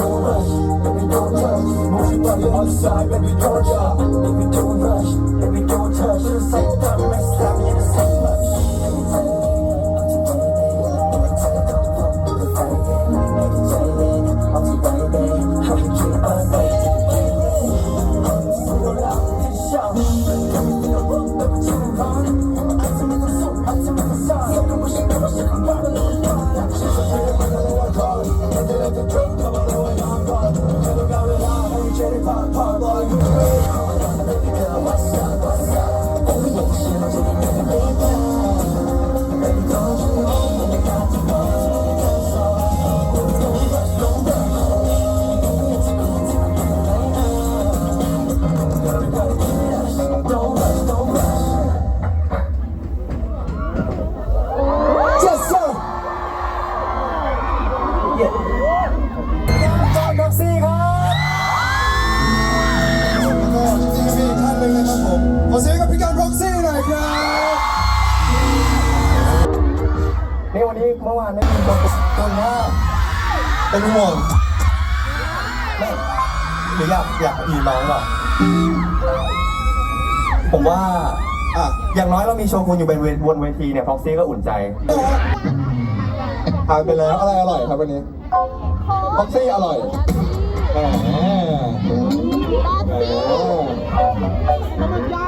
don't rush, baby don't rush. Move your body side, baby don't rush, baby don't rush, baby don't. Bye. ร็อกซี่หน่อยครับนี่วันนี้เมื่อวานได้มีคนคนว่าเป็นห่วงไม่หรืออยากอยากอีน้องหรอผมว่าอะอย่างน้อยเรามีโชกุนอยู่เป็นเวทบนเวทีเนี่ยฟ็อกซี่ก็อุ่นใจทานไปแล้วอะไรอร่อยครับวันนี้พ็อกซี่อร่อยแหมแหม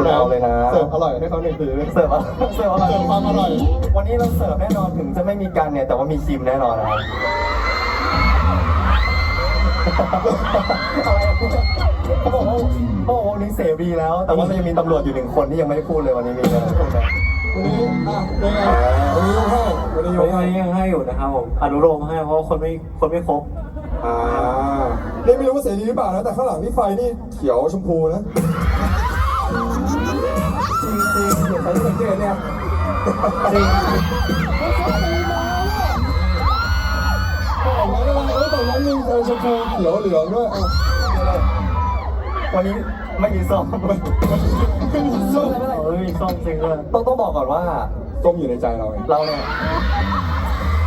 คุณเอาเลยนะ เสิร์ฟอร่อยให้เขาหนึ่งทีเลยเสิร์ฟอะเสิร์ฟอะไรเสิร์ฟความอร่อย วันนี้เราเสิร์ฟแน่นอนถึงจะไม่มีกันเนี่ยแต่ว่ามีคิมแน่นอนนะครับอะไรอะเขาบอกว่าเขาบอกว่าวันนี้เสรีแล้ว แต่ว่ามันยังมีตำรวจอยู่หนึ่งคนที่ยังไม่ได้พูดเลยวันนี้มีนะทุกคนนะวันนี้อะเป็นไงวันนี้ยกให้วันนี้ยวันกให้นี้ยังให้อยู่นะครับผมอนุโลมให้เพราะว่าคนไม่คนไม่ครบอ่า นี่ไม่รู้ว่าเสรีหรือเปล่านะแต่ข้างหลังนี่ไฟนี่เขียวชมพูนะ จริงจริงๆเดี๋ยวใส่สังเกตเนี่ยจริงบอกแล้วนะเอ้ยบอกแล้วมีเออชมพูเขียวเหลืองด้วยวันนี้ไม่มีส้มส้มเฮ้ยส้มจริงด้วยต้องต้องบอกก่อนว่าส้มอยู่ในใจเราไงเราเนี่ย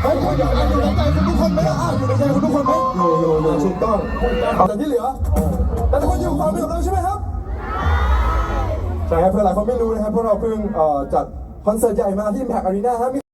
เฮ้ยคุณอยู่ในใจคุณทุกคนไหมอะอยู่ในใจคุณทุกคนไหมอยู่อยู่อยู่ถูกต้องแต่ที่เหลือแต่ทุกคนอยู่ความเป็นของเราใช่ไหมครับ ใช่ครับเพื่อนหลายคนไม่รู้นะครับพวกเราเพิ่งเอ่อจัดคอนเสิร์ตใหญ่มาที่แพกอารีนาครับ